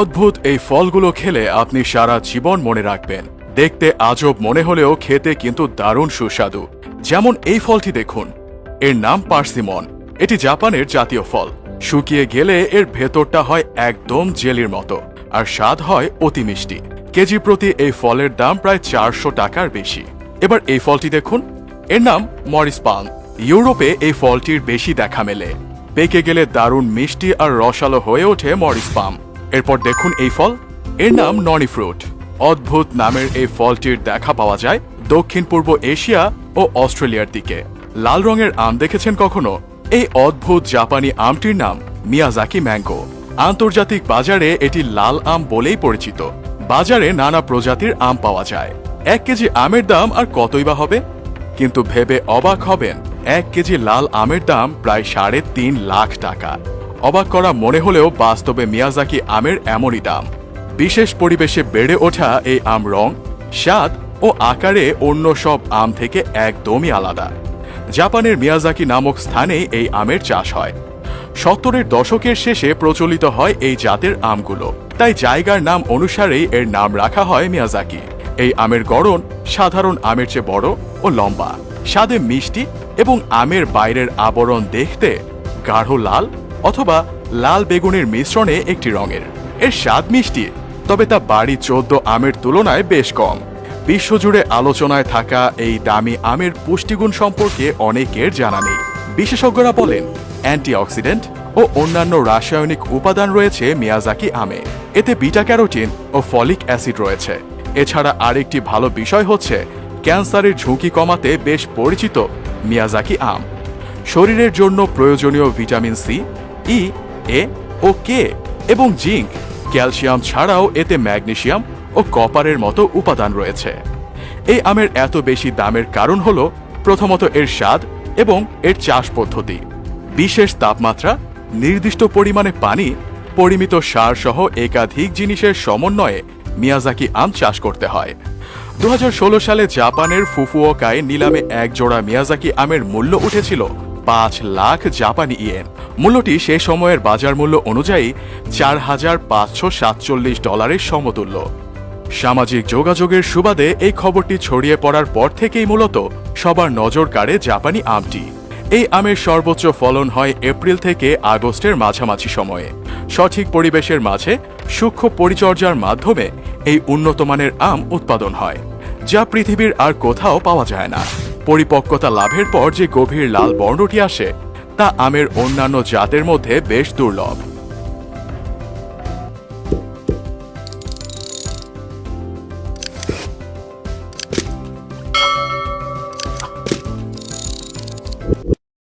অদ্ভুত এই ফলগুলো খেলে আপনি সারা জীবন মনে রাখবেন। দেখতে আজব মনে হলেও খেতে কিন্তু দারুণ সুস্বাদু। যেমন এই ফলটি দেখুন। এর নাম পার্সিমন। এটি জাপানের জাতীয় ফল। শুকিয়ে গেলে এর ভেতরটা হয় একদম জেলির মতো। আর স্বাদ হয় অতি মিষ্টি। কেজি প্রতি এই ফলের দাম প্রায় চারশো টাকার বেশি। এবার এই ফলটি দেখুন। এর নাম মরিস পাম ইউরোপে এই ফলটির বেশি দেখা মেলে। পেকে গেলে দারুণ মিষ্টি আর রসালো হয়ে ওঠে মরিস পাম এরপর দেখুন এই ফল। এর নাম ননি ফ্রুট। অদ্ভুত নামের এই ফলটির দেখা পাওয়া যায় দক্ষিণ পূর্ব এশিয়া ও অস্ট্রেলিয়ার দিকে। লাল রঙের আম দেখেছেন কখনো? এই অদ্ভুত জাপানি আমটির নাম মিয়াজাকি ম্যাঙ্গো। আন্তর্জাতিক বাজারে এটি লাল আম বলেই পরিচিত। বাজারে নানা প্রজাতির আম পাওয়া যায়। এক কেজি আমের দাম আর কতই বা হবে? কিন্তু ভেবে অবাক হবেন, এক কেজি লাল আমের দাম প্রায় সাড়ে তিন লাখ টাকা। অবাক করা মনে হলেও বাস্তবে মিয়াজাকি আমের এমনই দাম। বিশেষ পরিবেশে বেড়ে ওঠা এই আম রং, স্বাদ ও আকারে অন্য সব আম থেকে একদমই আলাদা। জাপানের মিয়াজাকি নামক স্থানে এই আমের চাষ হয়। সত্তরের দশকের শেষে প্রচলিত হয় এই জাতের আমগুলো। তাই জায়গার নাম অনুসারেই এর নাম রাখা হয় মিয়াজাকি। এই আমের গড়ন সাধারণ আমের চেয়ে বড় ও লম্বা। স্বাদে মিষ্টি এবং আমের বাইরের আবরণ দেখতে গাঢ় লাল অথবা লাল বেগুনের মিশ্রণে একটি রঙের। এর স্বাদ মিষ্টি, তবে তা বাড়ি চোদ্দ আমের তুলনায় বেশ কম। বিশ্বজুড়ে আলোচনায় থাকা এই দামি আমের পুষ্টিগুণ সম্পর্কে অনেকের জানা নেই। বিশেষজ্ঞরা বলেন, অ্যান্টিঅক্সিডেন্ট ও অন্যান্য রাসায়নিক উপাদান রয়েছে মিয়াজাকি আমে। এতে বিটা ক্যারোটিন ও ফলিক অ্যাসিড রয়েছে। এছাড়া আরেকটি ভালো বিষয় হচ্ছে, ক্যান্সারের ঝুঁকি কমাতে বেশ পরিচিত মিয়াজাকি আম। শরীরের জন্য প্রয়োজনীয় ভিটামিন সি ই, এ ও কে এবং জিঙ্ক। ক্যালসিয়াম ছাড়াও এতে ম্যাগনেশিয়াম ও কপারের মতো উপাদান রয়েছে। এই আমের এত বেশি দামের কারণ হল, প্রথমত এর স্বাদ এবং এর চাষ পদ্ধতি। বিশেষ তাপমাত্রা, নির্দিষ্ট পরিমাণে পানি, পরিমিত সার সহ একাধিক জিনিসের সমন্বয়ে মিয়াজাকি আম চাষ করতে হয়। দু হাজার ষোলো সালে জাপানের ফুফুওকায় নিলামে এক জোড়া মিয়াজাকি আমের মূল্য উঠেছিল পাঁচ লাখ জাপানি ইয়েন। মূল্যটি সে সময়ের বাজার মূল্য অনুযায়ী চার হাজার পাঁচশো সাতচল্লিশ ডলারের সমতুল্য। সামাজিক যোগাযোগের সুবাদে এই খবরটি ছড়িয়ে পড়ার পর থেকেই মূলত সবার নজর কাড়ে জাপানি আমটি। এই আমের সর্বোচ্চ ফলন হয় এপ্রিল থেকে আগস্টের মাঝামাঝি সময়ে। সঠিক পরিবেশের মাঝে সূক্ষ্ম পরিচর্যার মাধ্যমে এই উন্নত মানের আম উৎপাদন হয়, যা পৃথিবীর আর কোথাও পাওয়া যায় না। পরিপক্কতা লাভের পর যে গভীর লাল বর্ণটি আসে তা আমের অন্যান্য জাতের মধ্যে বেশ দুর্লভ।